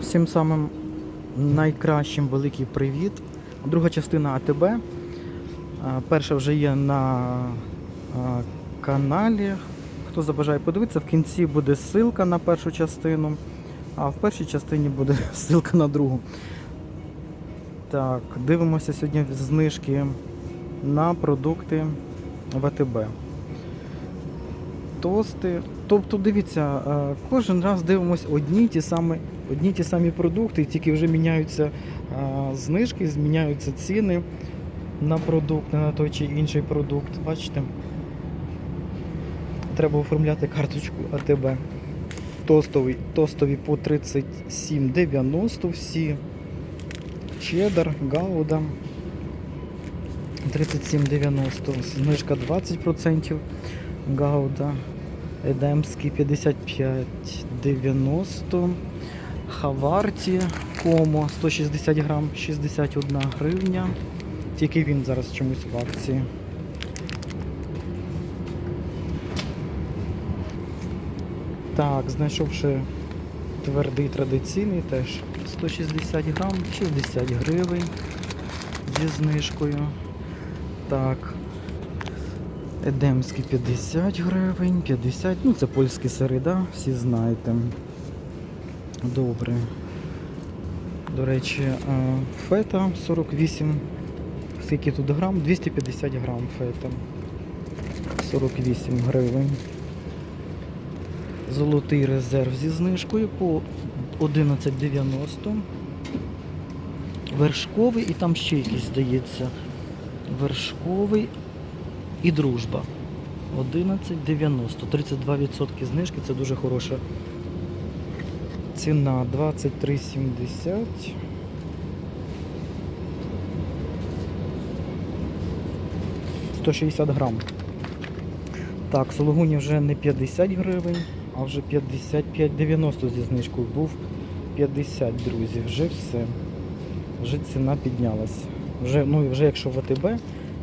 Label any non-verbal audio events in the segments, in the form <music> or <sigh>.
Всім самим найкращим великий привіт. Друга частина АТБ. Перша вже є на каналі. Хто забажає подивитися, в кінці буде ссылка на першу частину, а в першій частині буде <laughs> ссылка на другу. Так, дивимося сьогодні знижки на продукти в АТБ. Тости. Тобто, дивіться, е, кожен раз дивимося одні й ті самі, одні ті самі продукти, тільки вже міняються е, знижки, зміняються ціни на продукт, на той чи інший продукт. Бачите? Треба оформляти карточку АТБ. Тостовий, тостові по 37,90 всі. Чеддер, Гауда 37,90, знижка 20%. Гауда, Едемський 55,90, Хаварті, Комо 160 грам, 61 гривня. Тільки він зараз чомусь в акції. Так, знайшовши твердий традиційний теж 160 грам, 60 гривень зі знижкою. Так. Едемський 50 гривень, 50, ну це польські сири, всі знаєте. Добре. До речі, фета 48. Скільки тут грам? 250 грам фета. 48 гривень. Золотий резерв зі знижкою по 11,90. Вершковий і там ще якийсь здається. Вершковий і дружба. 11,90. 32% знижки це дуже хороша ціна. 23,70. Сто 160 грам. Так, сологуні вже не 50 гривень, а вже 55,90 зі знижкою. Був 50, друзі. Вже все. Вже ціна піднялась. Вже, ну вже якщо в АТБ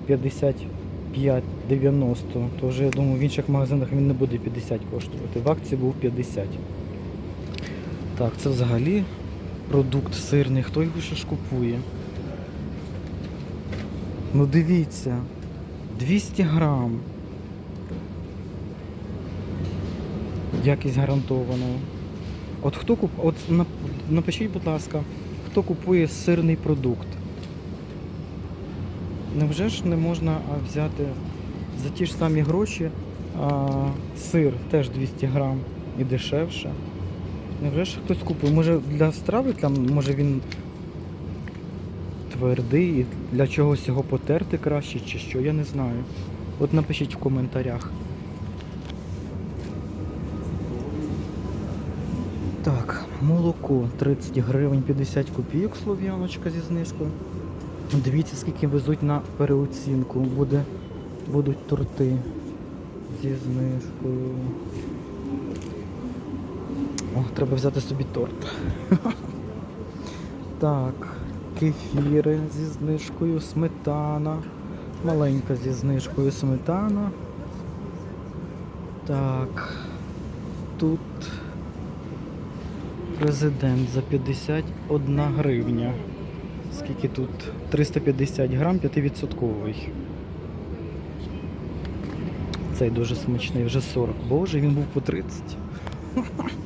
55,90, то вже я думаю в інших магазинах він не буде 50 коштувати. В акції був 50. Так, це взагалі продукт сирний. Хто його ще ж купує? Ну дивіться, 200 грам. Якість гарантована. От хто куп... От напишіть, будь ласка, хто купує сирний продукт? Невже ж не можна взяти за ті ж самі гроші а, сир теж 200 грам і дешевше? Невже ж хтось купує? Може для страви там, може він твердий і для чогось його потерти краще чи що, я не знаю. От напишіть в коментарях. Так, молоко 30 гривень 50 копійок слов'яночка зі знижкою. Дивіться, скільки везуть на переоцінку. Буде, будуть торти зі знижкою. О, треба взяти собі торт. <laughs> Так, кефіри зі знижкою, сметана. Маленька зі знижкою сметана. Так. Тут президент за 51 гривня. Скільки тут? 350 грам, 5%. Цей дуже смачний, вже 40. Боже, він був по 30. <laughs>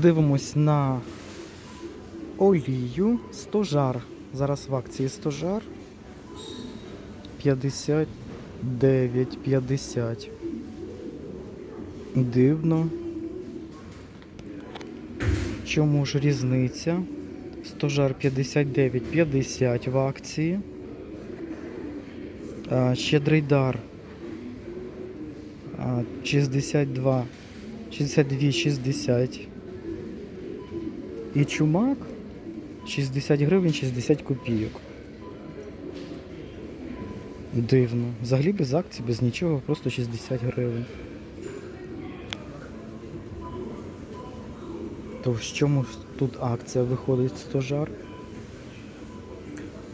Дивимось на олію. Стожар. Зараз в акції стожар. 59,50. Дивно. Чому ж різниця? Стожар 59,50 в акції. Щедрий дар. а, 62. 62,60. І чумак 60 гривень 60 копійок. Дивно. Взагалі без акцій, без нічого, просто 60 гривень. То в чому тут акція виходить стожар?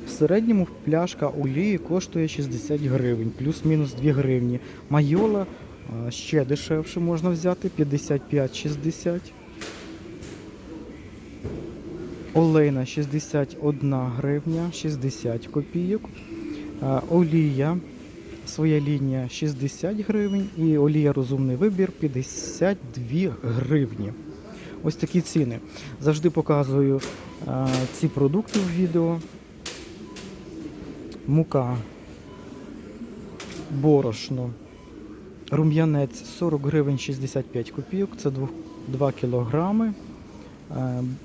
В середньому пляшка олії коштує 60 гривень, плюс-мінус 2 гривні. Майола ще дешевше можна взяти, 55-60. Олейна 61 гривня 60 копійок. Олія, своя лінія 60 гривень і олія розумний вибір 52 гривні. Ось такі ціни. Завжди показую ці продукти в відео. Мука, борошно, рум'янець 40 гривень 65 копійок, це 2 кілограми.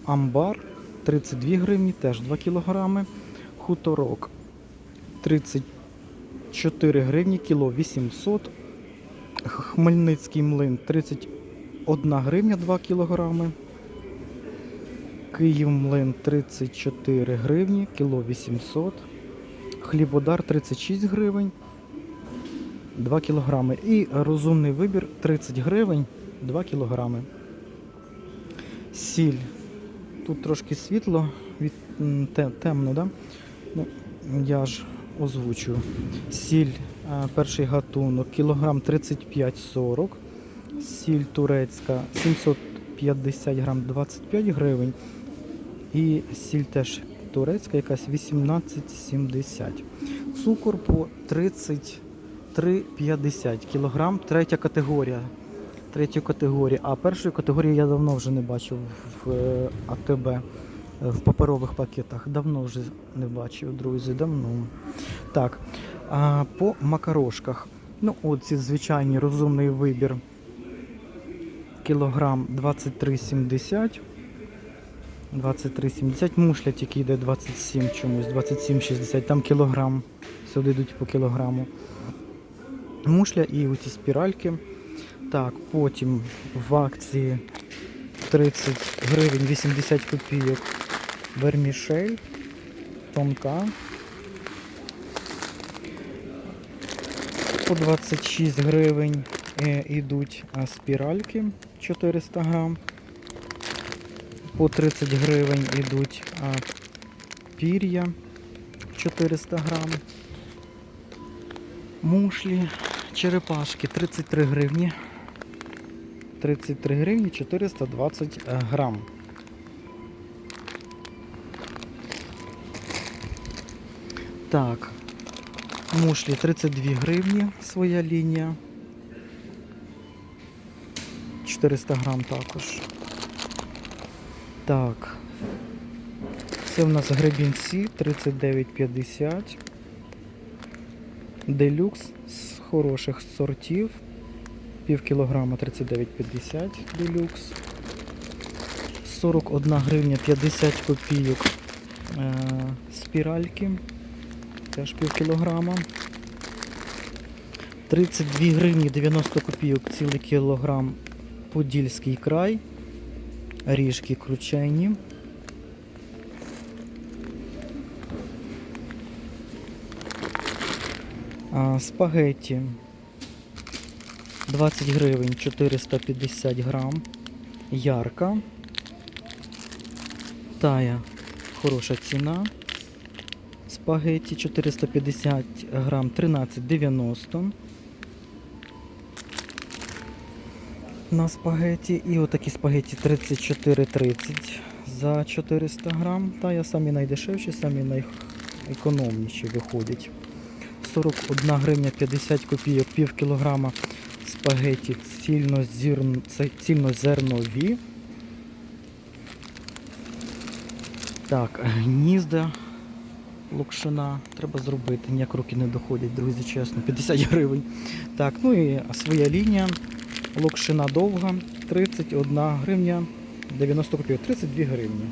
Амбар 32 гривні, теж 2 кілограми. Хуторок 34 гривні, кіло 800. Хмельницький млин 31 гривня 2 кілограми. Київ млин 34 гривні, кіло 800. Хлібодар 36 гривень, 2 кілограми. І розумний вибір 30 гривень, 2 кілограми. Сіль. Тут трошки світло, від, те- темно, да? Ну, я ж озвучую. Сіль, перший гатунок, кілограм 35-40. Сіль турецька 750 грам 25 гривень. І сіль теж турецька, якась 18,70. Цукор по 33,50 кілограм, третя категорія. Третю категорію. А першої категорії я давно вже не бачив в е, АТБ е, в паперових пакетах. Давно вже не бачив, друзі, давно. Так, а по макарошках. Ну, оці звичайний розумний вибір. Кілограм 23,70. 23,70. Мушля тільки йде 27 чомусь, 27,60. Там кілограм. Сюди йдуть по кілограму. Мушля і оці спіральки. Так, потім в акції 30 гривень 80 копійок. Вермішель. Тонка. По 26 гривень е, йдуть спіральки 400 грам. По 30 гривень йдуть пір'я 400 грам. Мушлі, черепашки 33 гривні. 33 гривні 420 грам. Так, мушлі 32 гривні, своя лінія. 400 грам також. Так. Це в нас гребінці 39,50. Делюкс з хороших сортів. Пів кілограма 39,50 делюкс. 41 гривня 50 копійок е, спіральки. Теж пів кілограма. 32 гривні 90 копійок цілий кілограм Подільський край. Ріжки кручені. А, спагетті 20 гривень 450 грам. Ярка. Тая хороша ціна. Спагетті 450 грам 13,90. На спагеті. І отакі спагеті 34,30 за 400 грам. Тая самі найдешевші, самі найекономніші виходять. 41 гривня 50 копійок, пів кілограма спагеті цільнозернові. Так, гнізда локшина треба зробити. Ніяк руки не доходять, друзі, чесно. 50 гривень. Так, ну і своя лінія. Локшина довга. 31 гривня 90 копійок. 32 гривні.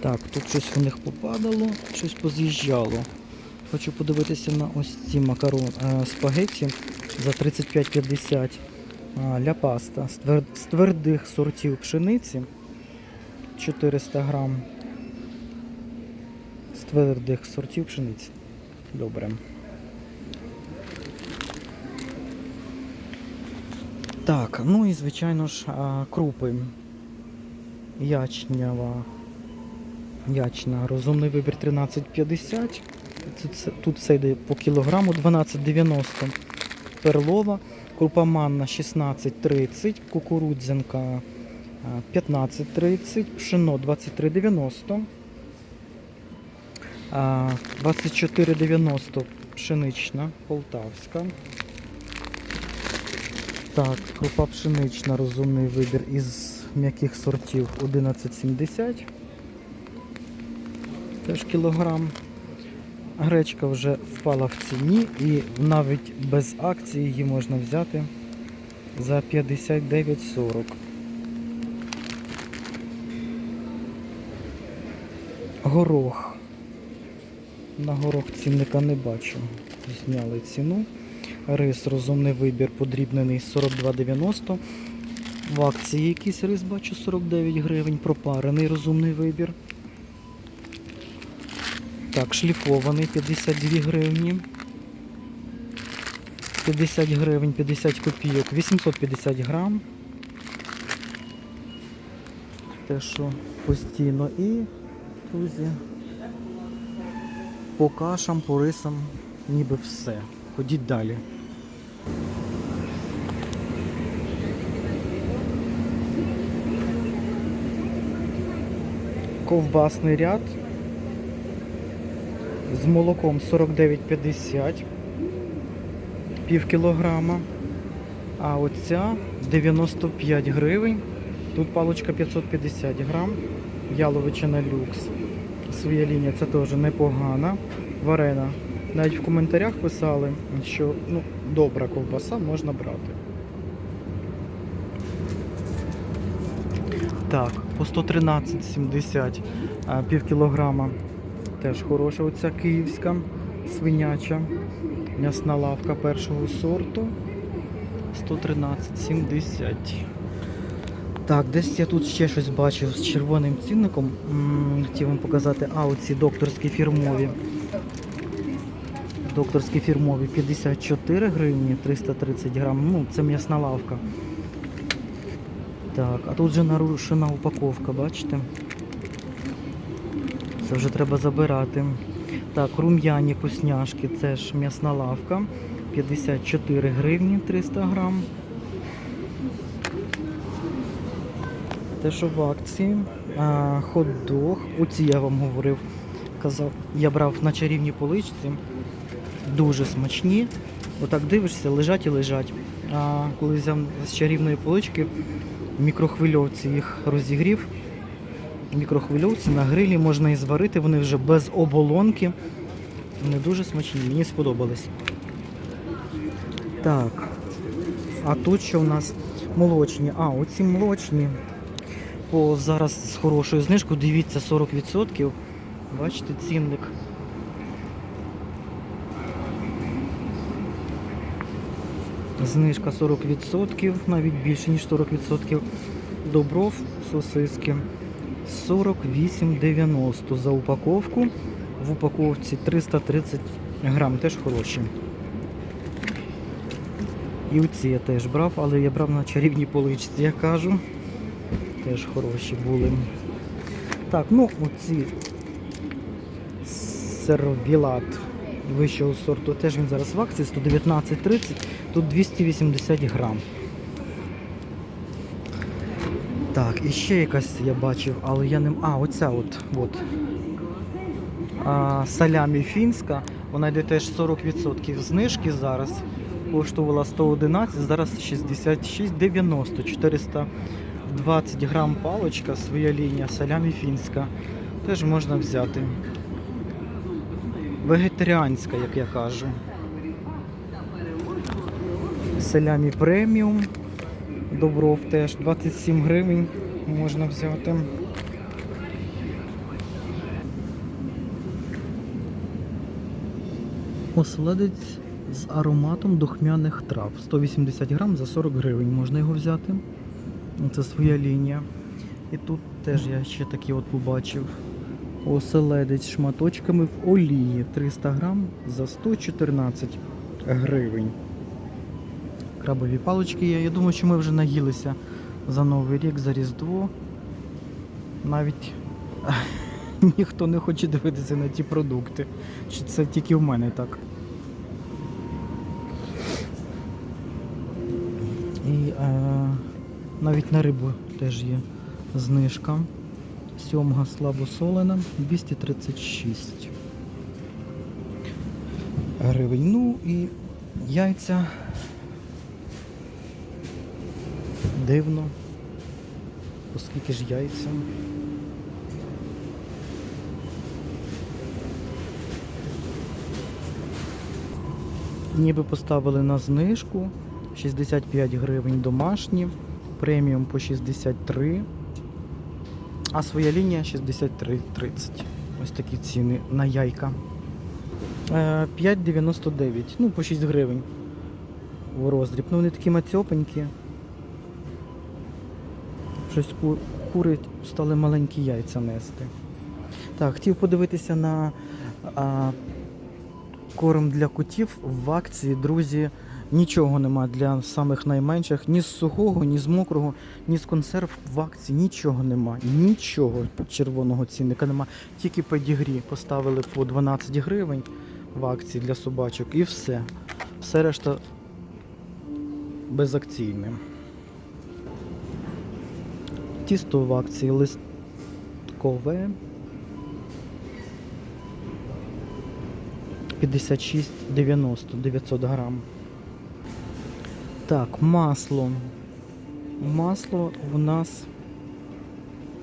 Так, тут щось у них попадало, щось поз'їжджало. Хочу подивитися на ось ці макарон е, спагетті за 35,50 а, ля паста з твердих сортів пшениці 400 грам. З твердих сортів пшениці. Добре. Так, ну і звичайно ж крупи. Ячнява. Ячна. Розумний вибір 13,50. Це- це- Тут все йде по кілограму 12,90. Перлова крупа манна 16,30, кукурудзянка 15,30, пшено 23,90. 24,90 пшенична, полтавська. Так, крупа пшенична, розумний вибір із м'яких сортів 11,70. Теж кілограм. Гречка вже впала в ціні і навіть без акції її можна взяти за 59,40. Горох. На горох цінника не бачу. Зняли ціну. Рис розумний вибір подрібнений 42,90. В акції якийсь рис бачу 49 гривень. Пропарений розумний вибір. Так, шліфований 52 гривні. 50 гривень, 50 копійок, 850 грам. Те, що постійно і, друзі, по кашам, по рисам, ніби все. Ходіть далі. Ковбасний ряд з молоком 49,50 пів кілограма. А оця 95 гривень. Тут палочка 550 грам. Яловичина люкс. Своя лінія це теж непогана. Варена. Навіть в коментарях писали, що ну, добра ковбаса можна брати. Так, по 113,70 а, пів кілограма. Теж хороша оця київська свиняча. М'ясна лавка першого сорту. 113,70. Так, десь я тут ще щось бачив з червоним цінником. Хотів вам показати, а оці докторські фірмові. Докторські фірмові 54 гривні, 330 грам. Ну, це м'ясна лавка. Так, а тут вже нарушена упаковка, бачите? Це вже треба забирати. Так, рум'яні вкусняшки, це ж м'ясна лавка. 54 гривні 300 грам. Те, що в акції. Хот-дог. Оці я вам говорив. Казав, я брав на чарівній поличці. Дуже смачні. Отак дивишся, лежать і лежать. А коли взяв з чарівної полички, в мікрохвильовці їх розігрів. Мікрохвильовці на грилі можна і зварити, вони вже без оболонки. Вони дуже смачні, мені сподобались. Так. А тут що у нас молочні? А, оці молочні. По зараз з хорошою знижкою, дивіться, 40%. Бачите, цінник. Знижка 40%, навіть більше, ніж 40%. Добров сосиски 48,90 за упаковку. В упаковці 330 грам, теж хороші. І оці я теж брав, але я брав на чарівній поличці, я кажу. Теж хороші були. Так, ну оці сервілат вищого сорту, теж він зараз в акції 119,30, тут 280 грам. Так, і ще якась я бачив, але я не... А, оця от. от. А, салямі фінська, вона йде теж 40% знижки зараз. Коштувала 111, зараз 66,90, 420 грам палочка, своя лінія, салямі фінська. Теж можна взяти. Вегетаріанська, як я кажу. Салямі преміум. Добров теж 27 гривень можна взяти. Оселедець з ароматом духмяних трав. 180 грам за 40 гривень можна його взяти. Це своя лінія. І тут теж я ще такі от побачив. Оселедець шматочками в олії 300 грам за 114 гривень. Крабові палички є. Я думаю, що ми вже наїлися за Новий рік, за Різдво. Навіть <laughs> ніхто не хоче дивитися на ті продукти. Чи це тільки в мене так? І е, навіть на рибу теж є знижка. Сьомга слабосолена 236 гривень. Ну і яйця. Дивно. Оскільки ж яйця. Ніби поставили на знижку 65 гривень домашні, преміум по 63, а своя лінія 63,30. Ось такі ціни на яйка. Е, 5,99, ну по 6 гривень в роздріб. Ну вони такі мацьопенькі. Щось ку- кури стали маленькі яйця нести. Так, хотів подивитися на а, корм для котів в акції, друзі. Нічого нема для самих найменших, ні з сухого, ні з мокрого, ні з консерв в акції нічого нема. Нічого червоного цінника нема. Тільки педігрі поставили по 12 гривень в акції для собачок і все. Все решта безакційне. Тісто в акції листкове 56,90 900 грам. Так, масло. Масло у нас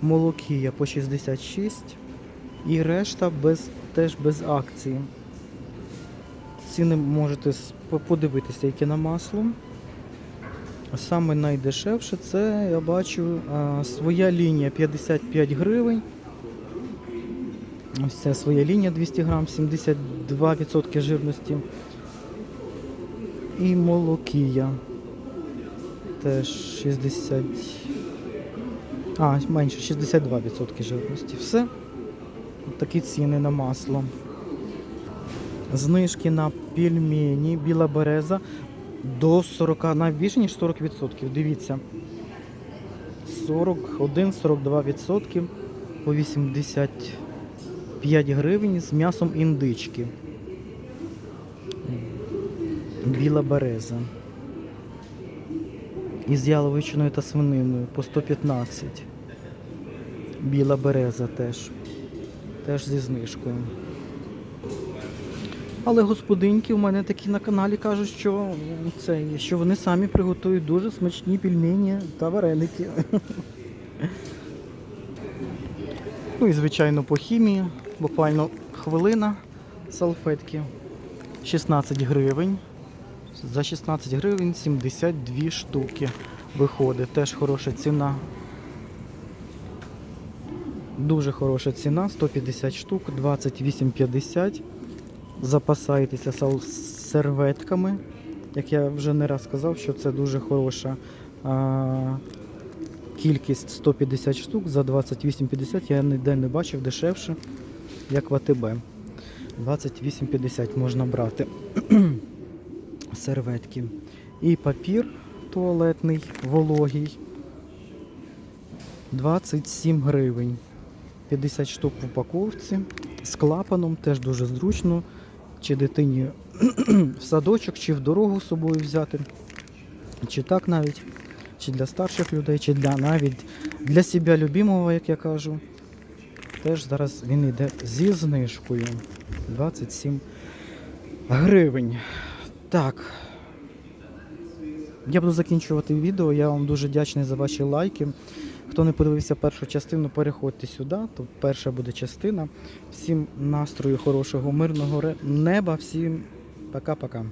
молокія по 66 і решта без, теж без акції. Ціни можете подивитися, які на масло. Саме найдешевше це я бачу своя лінія 55 гривень. Ось це своя лінія 200 грам, 72% жирності. І молокія. Теж 60. А, менше 62% жирності. Все. От такі ціни на масло. Знижки на пельмені, біла береза до 40, навіть більше ніж 40%. Дивіться. 41-42% по 85 гривень з м'ясом індички. Біла береза. Із яловичиною та свининою по 115. Біла береза теж. Теж зі знижкою. Але господинки у мене такі на каналі кажуть, що, це, що вони самі приготують дуже смачні пельмені та вареники. <laughs> Ну і звичайно по хімії, буквально хвилина салфетки. 16 гривень. За 16 гривень 72 штуки виходить. Теж хороша ціна. Дуже хороша ціна, 150 штук, 28,50. Запасайтеся серветками. Як я вже не раз сказав, що це дуже хороша а, кількість 150 штук за 28,50. Я ніде не бачив дешевше, як в АТБ. 28,50 можна брати <clears throat> серветки. І папір туалетний, вологий. 27 гривень. 50 штук в упаковці. З клапаном теж дуже зручно. Чи дитині <clears throat> в садочок, чи в дорогу з собою взяти. Чи так навіть, чи для старших людей, чи для навіть для себе любимого, як я кажу. Теж зараз він йде зі знижкою. 27 гривень. Так. Я буду закінчувати відео. Я вам дуже вдячний за ваші лайки. Хто не подивився першу частину, переходьте сюди. Тут перша буде частина. Всім настрою хорошого, мирного неба, всім пока-пока.